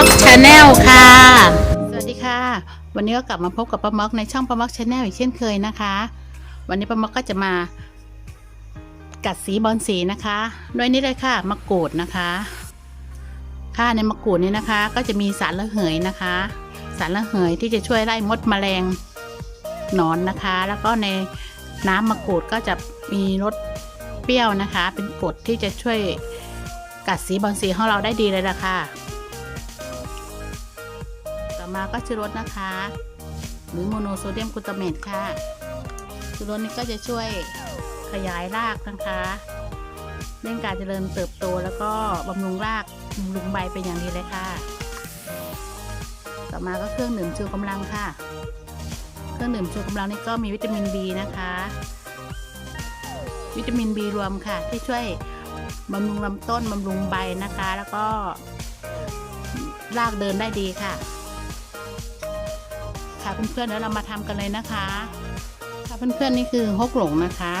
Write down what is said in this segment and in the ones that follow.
อกชาแนลค่ะ สวัสดีค่ะ วันนี้ก็กลับมาพบกับป้าม็อกในช่องป้าม็อกชาแนลอีกเช่นเคยนะคะ วันนี้ป้าม็อกก็จะมา กัดสีบอลสีนะคะโดยนี้เลยค่ะมะกรูดนะคะ ค่ะในมะกรูดนี้นะคะ ก็จะมีสารระเหยนะคะ สารระเหยที่จะช่วยไล่มดแมลงหนอนนะคะ แล้วก็ในน้ำมะกรูดก็จะมีรสเปรี้ยวนะคะ เป็นกรดที่จะช่วยกัดสีบอลสีของเราได้ดีเลยล่ะค่ะต่อ มาก็ชูรสนะคะ หรือโมโนโซเดียมกลูตาเมตค่ะชูรสนี้ก็จะช่วยขยายรากนะคะเร่งการเจริญเติบโตแล้วก็บำรุงรากบำรุงใบเป็นอย่างดีเลยค่ะ ต่อมาก็เครื่องดื่มชูกำลังค่ะ เครื่องดื่มชูกำลังนี่ก็มีวิตามิน B นะคะ วิตามิน B รวมค่ะ ที่ช่วยบำรุงลำต้นบำรุงใบนะคะ แล้วก็รากเดินได้ดีค่ะ ค่ะเพื่อนๆเดี๋ยวเรามาทำกันเลยนะคะค่ะเพื่อนๆนี่คือฮกหลงนะคะ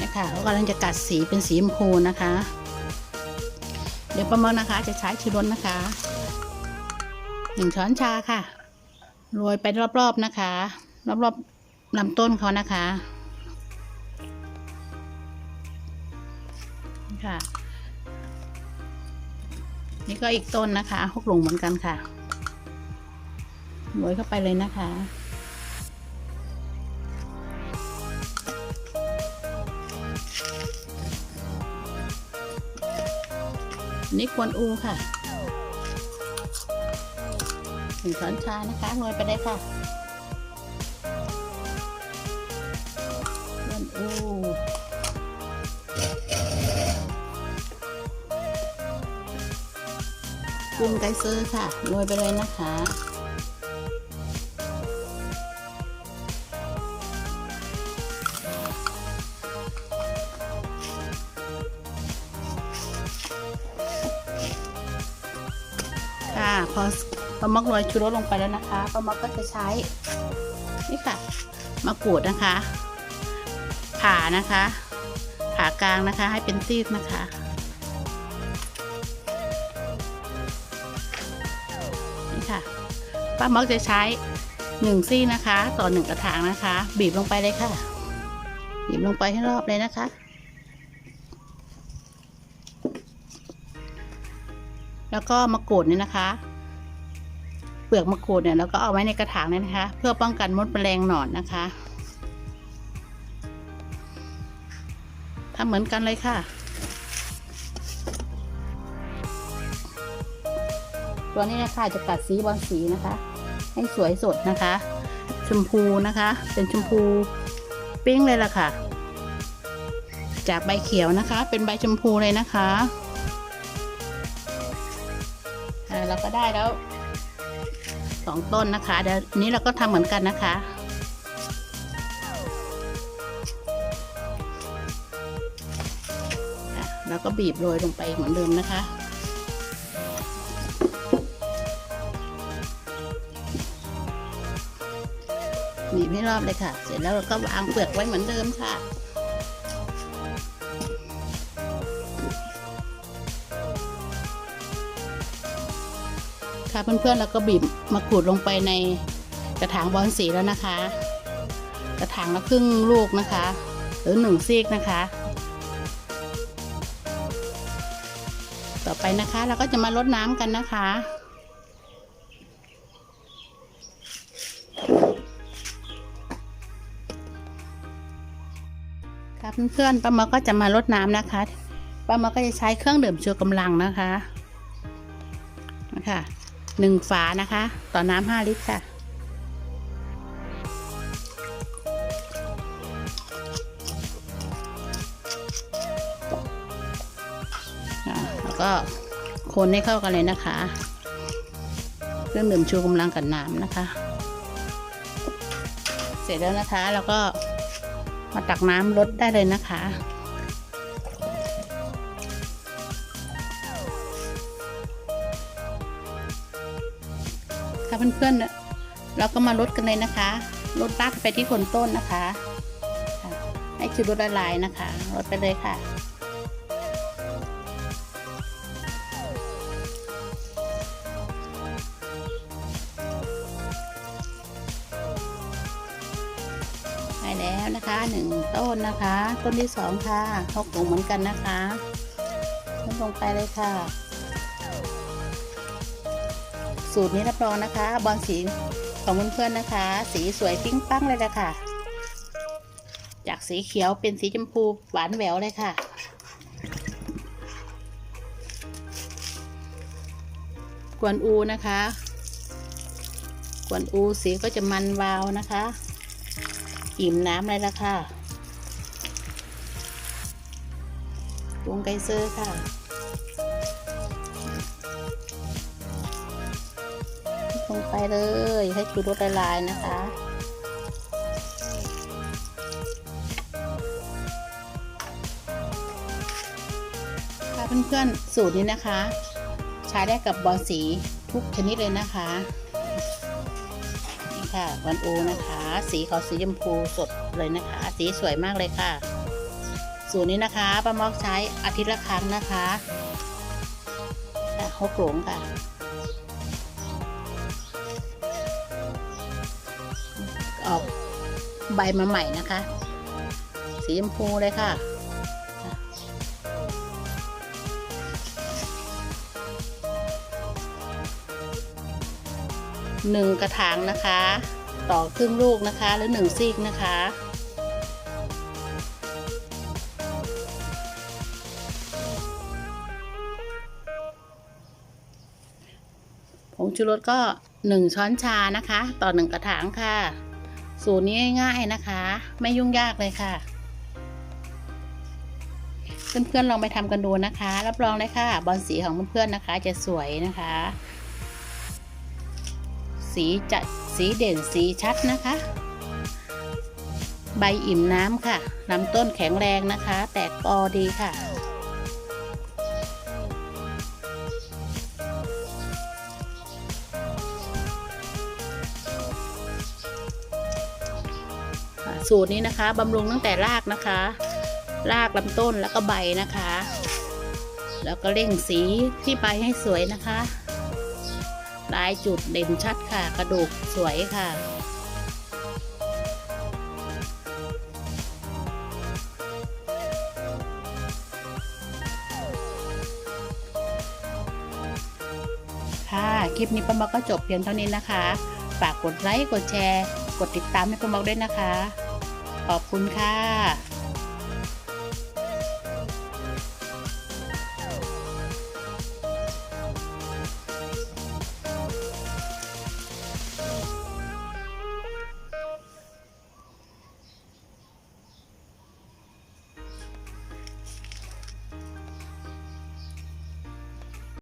นี่ค่ะเขากำลังจะกัดสีเป็นสีชมพูนะคะ เดี๋ยวประเมินนะคะจะใช้ชูรสนะคะหนึ่งช้อนชาค่ะโรยไปรอบๆนะคะ รอบๆลำต้นเขานะคะนี่ค่ะ นี่ก็อีกต้นนะคะฮกหลงเหมือนกันค่ะ โรยเข้าไปเลยนะคะ นี่กวนอูค่ะหนึ่งช้อนชานะคะโรยไปได้ค่ะกวนอูกุ้งไกเซอร์ค่ะโรยไปเลยนะคะ พอปลาหมอกโรยชูรสลงไปแล้วนะคะปลาหมอกก็จะใช้นี่ค่ะมะกรูดนะคะ ผ่านะคะ ผ่ากลางนะคะ ให้เป็นซีกนะคะนี่ค่ะป้ามอกจะใช้หนึ่งซี่นะคะ ต่อหนึ่งกระถางนะคะ บีบลงไปเลยค่ะ บีบลงไปให้รอบเลยนะคะแล้วก็มะกรูดนี่นะคะ ปลือกมะกรูดเนี่ยเราก็เอาไว้ในกระถางเนี่ยนะคะ เพื่อป้องกันมดแมลงหนอนนะคะทำเหมือนกันเลยค่ะ ตัวนี้นะคะจะกัดสีบอลสีนะคะ ให้สวยสดนะคะ ชมพูนะคะ เป็นชมพูปิ้งเลยล่ะค่ะ จากใบเขียวนะคะ เป็นใบชมพูเลยนะคะอ่าเราก็ได้แล้ว สองต้นนะคะเดี๋ยวนี้เราก็ทำเหมือนกันนะคะแล้วก็บีบโรยลงไปเหมือนเดิมนะคะบีบให้รอบเลยค่ะ เสร็จแล้วเราก็วางเปลือกไว้เหมือนเดิมค่ะ ค่ะเพื่อนๆเราก็บีบมะกรูดลงไปในกระถางบอลสีแล้วนะคะ กระถางละครึ่งลูกนะคะ หรือหนึ่งซีกนะคะ ต่อไปนะคะเราก็จะมาลดน้ำกันนะคะค่ะเพื่อนๆป้ามอก็จะมาลดน้ำนะคะป้ามอก็จะใช้เครื่องดื่มชูกำลังนะคะนะคะ หนึ่งฝานะคะ ต่อน้ำห้าลิตรค่ะ แล้วก็คนให้เข้ากันเลยนะคะ เครื่องดื่มชูกำลังกับน้ำนะคะ เสร็จแล้วนะคะ แล้วก็มาตักน้ำลดได้เลยนะคะ เพื่อนๆเราก็มาลดกันเลยนะคะลดตักไปที่ขนต้นนะคะให้คือลดละลายนะคะลดไปเลยค่ะไปแล้วนะคะหนึ่งต้นนะคะ ต้นที่สองค่ะหกลงเหมือนกันนะคะลดลงไปเลยค่ะ สูตรนี้รับรองนะคะ บอลสีของเพื่อนๆนะคะ สีสวยปิ้งปังเลยละค่ะ จากสีเขียวเป็นสีชมพูหวานแหววเลยค่ะกวนอูนะคะกวนอูสีก็จะมันวาวนะคะ อิ่มน้ำเลยละค่ะวงไกเซอร์ค่ะ ลงไปเลย ให้ชูรสละลายนะคะ ค่ะเพื่อนๆ สูตรนี้นะคะ ใช้ได้กับบอลสีทุกชนิดเลยนะคะ นี่ค่ะวันโอนะคะ สีเขาสีชมพูสดเลยนะคะ สีสวยมากเลยค่ะ สูตรนี้นะคะป้ามอกใช้อาทิตย์ละครั้งนะคะค่ะหกหลงค่ะ ออกใบมาใหม่นะคะ สีชมพูเลยค่ะ หนึ่งกระถางนะคะ ต่อครึ่งลูกนะคะ หรือหนึ่งซีกนะคะผงชูรสก็หนึ่งช้อนชานะคะ ต่อหนึ่งกระถางค่ะ สูตรนี้ง่ายๆนะคะ ไม่ยุ่งยากเลยค่ะเพื่อนๆลองไปทำกันดูนะคะ รับรองเลยค่ะ บอลสีของเพื่อนๆนะคะ จะสวยนะคะ สีจะสีเด่นสีชัดนะคะ ใบอิ่มน้ำค่ะลำต้นแข็งแรงนะคะ แตกกอดีค่ะ สูตรนี้นะคะบำรุงตั้งแต่รากนะคะ รากลำต้นแล้วก็ใบนะคะ แล้วก็เร่งสีที่ใบให้สวยนะคะ ลายจุดเด่นชัดค่ะ กระดูกสวยค่ะค่ะ คลิปนี้ป้าบอกก็จบเพียงเท่านี้นะคะ ฝากกดไลค์ กดแชร์ กดติดตามให้ป้าบอกด้วยนะคะ ขอบคุณค่ะ